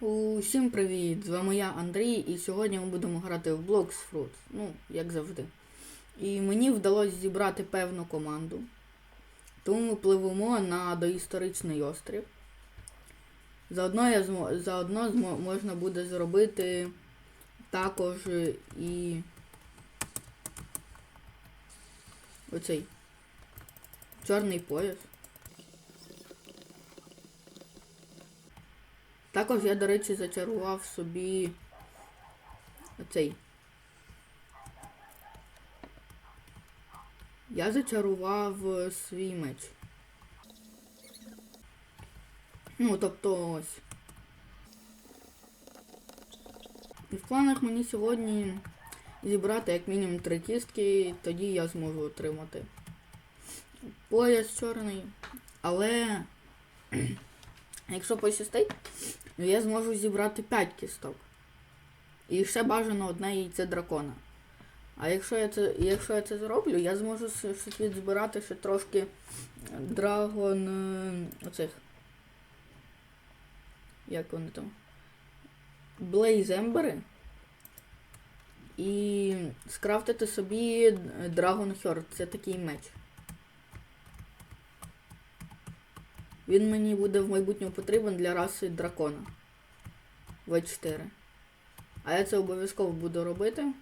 Усім привіт! З вами я Андрій, і сьогодні ми будемо грати в Blocks Fruit, ну, як завжди. І мені вдалося зібрати певну команду. Тому ми пливемо на доісторичний острів. Заодно, я змо... Заодно змо... можна буде зробити також і оцей чорний пояс. Також я, до речі, зачарував собі оцей. Я зачарував е, свій меч. Ну, тобто ось. І в планах мені сьогодні зібрати як мінімум три кістки, тоді я зможу отримати пояс чорний. Але якщо пощастить, я зможу зібрати 5 кісток. І ще бажано одне яйце дракона. А якщо я це, якщо я це зроблю, я зможу ще відзбирати ще трошки драгон е, оцих. Як вони там? Блейзембери. І скрафтити собі Dragon Heart. Це такий меч. Він мені буде в майбутньому потрібен для раси дракона. В4. А я це обов'язково буду робити.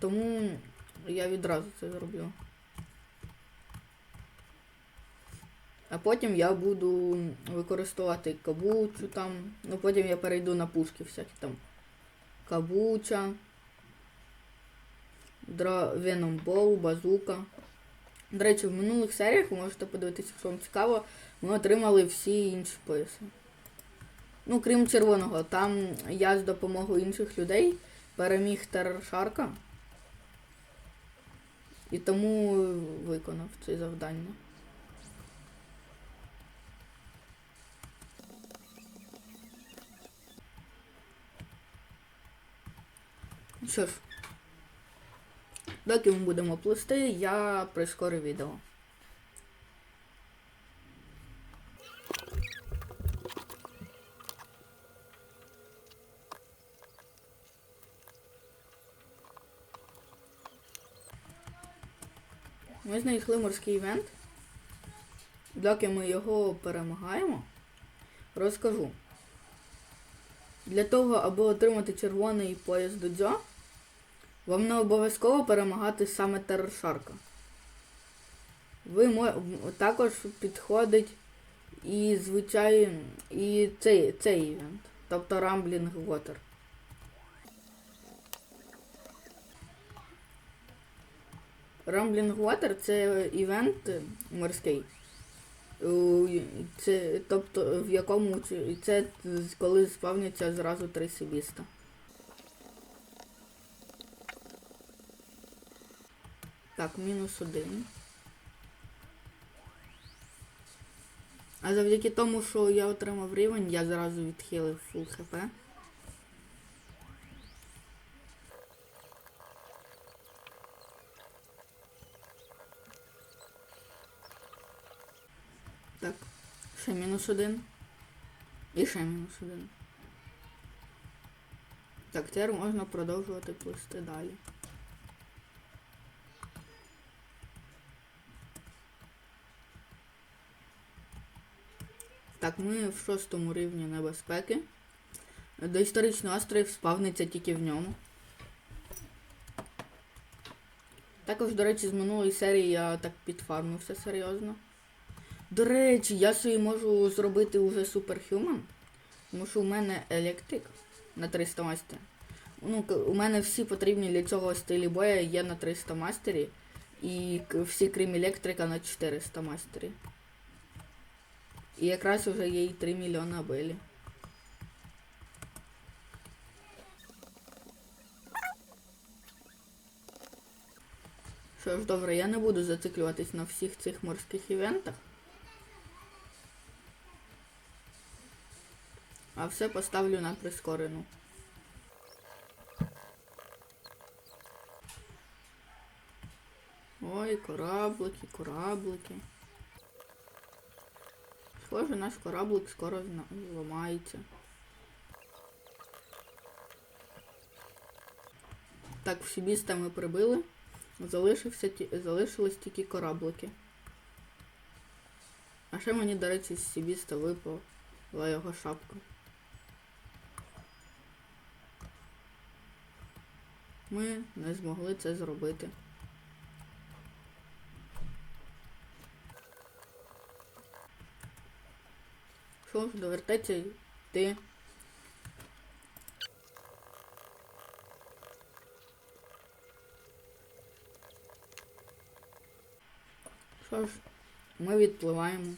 Тому я відразу це зроблю. А потім я буду використовувати кабучу там. Ну потім я перейду на пушки всякі там. Кабуча. Дра... Bow, базука. До речі, в минулих серіях ви можете подивитися, якщо вам цікаво, ми отримали всі інші пояси. Ну, крім червоного, там я з допомогою інших людей переміг тершарка. І тому виконав це завдання. Що ж, доки ми будемо плести, я прискорю відео. Ми знайшли морський івент. Доки ми його перемагаємо, розкажу. Для того, аби отримати червоний пояс додзьо, вам не обов'язково перемагати саме тершарка. Ви мо... також підходить і звичайно і цей, цей івент, тобто Rambling Water. Rambling Water це івент морський. Це, тобто в якому це коли спавняться зразу три сибіста. Так, мінус один. А завдяки тому, що я отримав рівень, я зразу відхилив фул хп. Так, ще мінус один. І ще мінус один. Так, тепер можна продовжувати плисти далі. Так, ми в шостому рівні небезпеки. Доісторичний острів спавниться тільки в ньому. Також, до речі, з минулої серії я так підфармився серйозно. До речі, я собі можу зробити уже Superhuman, тому що у мене електрик на 300 мастер. Ну, у мене всі потрібні для цього стилі боя є на 300 мастері. І всі крім електрика на 400 мастері. І якраз вже є і 3 мільйона белі. Що ж, добре, я не буду зациклюватись на всіх цих морських івентах. а все поставлю на прискорену. Ой, кораблики, кораблики. Схоже, наш кораблик скоро зламається. Так, всі міста ми прибили. Залишився, Залишились тільки кораблики. А ще мені, до речі, з Сібіста випала його шапка. Ми не змогли це зробити. Що ж, довертеться йти. Що ж, ми відпливаємо.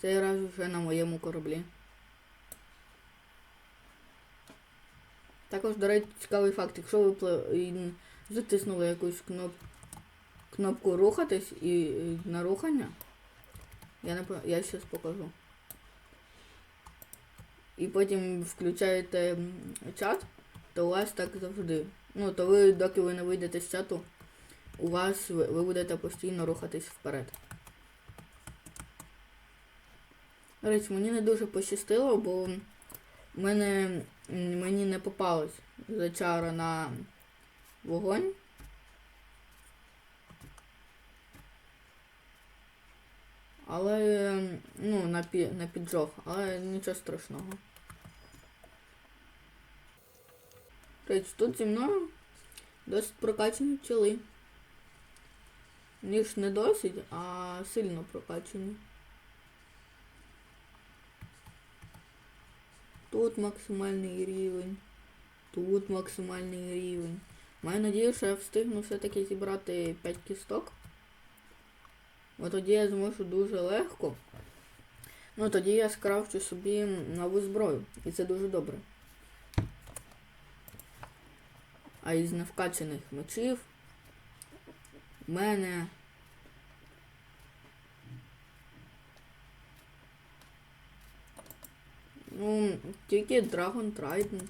Цей раз вже на моєму кораблі. Також, до речі, цікавий факт, якщо ви затиснули якусь кноп... кнопку рухатись і, на рухання, я не я зараз покажу. І потім включаєте чат, то у вас так завжди. Ну, то ви, доки ви не вийдете з чату, у вас ви, ви будете постійно рухатись вперед. До речі, мені не дуже пощастило, бо мене мені не попалось зачара на вогонь. Але ну, на, пі, на піджог, але нічого страшного. Речі, тут зі мною досить прокачані пчели. Ніж не досить, а сильно прокачані. Тут максимальний рівень. Тут максимальний рівень. Маю надію, що я встигну все-таки зібрати 5 кісток. Бо тоді я зможу дуже легко. Ну тоді я скрафчу собі нову зброю. І це дуже добре. А із невкачаних мечів в мене Ну, тільки Dragon Trident.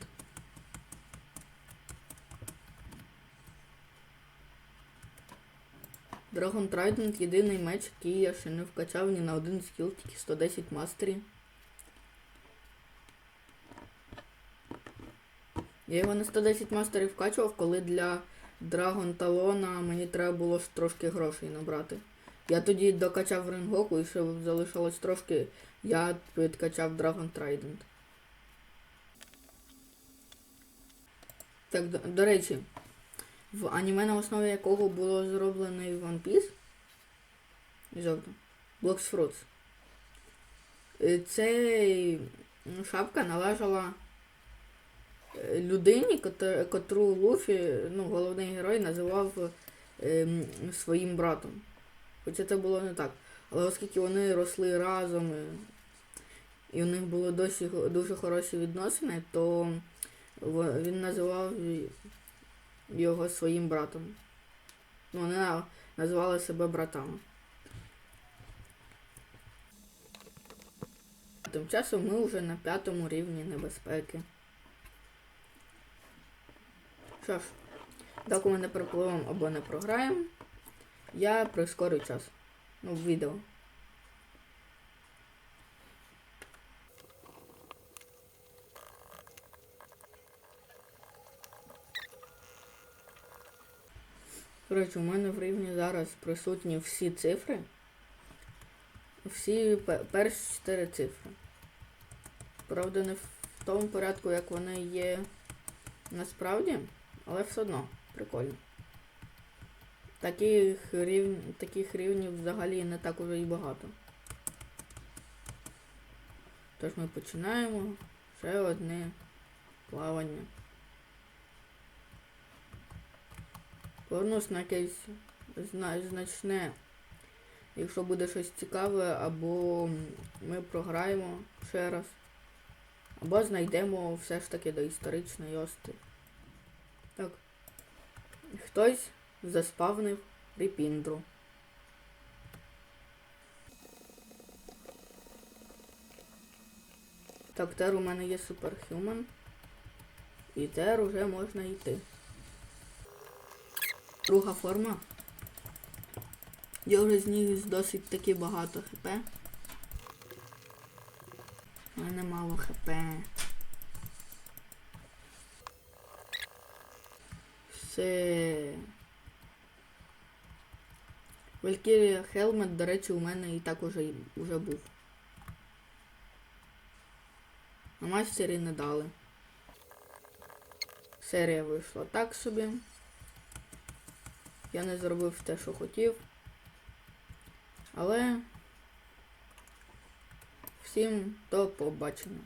Dragon Trident єдиний меч, який я ще не вкачав ні на один скіл, тільки 110 мастері. Я його на 110 мастерів вкачував, коли для Dragon Талона мені треба було ж трошки грошей набрати. Я тоді докачав Ренгоку і ще залишилось трошки, я підкачав Dragon Trident. Так, до, до речі, в аніме на основі якого було зроблений One Piece. Жовто. Blocks Fruits. Е, Цей шапка належала е, людині, котру Луфі, ну, головний герой, називав ем, своїм братом. Хоча це було не так. Але оскільки вони росли разом і у них було досі дуже хороші відносини, то він називав його своїм братом. Ну, вони називали себе братами. Тим часом ми вже на п'ятому рівні небезпеки. Що ж, доки ми не припливемо або не програємо, я прискорю час. Ну, в відео. Коротше, у мене в рівні зараз присутні всі цифри. Всі перші чотири цифри. Правда, не в тому порядку, як вони є насправді, але все одно прикольно. Таких, рів... Таких рівнів взагалі не так уже і багато. Тож ми починаємо ще одне плавання. Повернусь на якесь зна... значне, якщо буде щось цікаве, або ми програємо ще раз, або знайдемо все ж таки до історичної ости. Так. Хтось заспавнив репіндру. Так, тепер у мене є суперхюман. І тепер уже можна йти. Друга форма. Я вже зніс досить таки багато хп. У мене мало хп. Все. Valkyria Helmet, до речі, у мене і так уже, уже був. На мастері не дали. Серія вийшла так собі. Я не зробив те, що хотів. Але всім до побачення.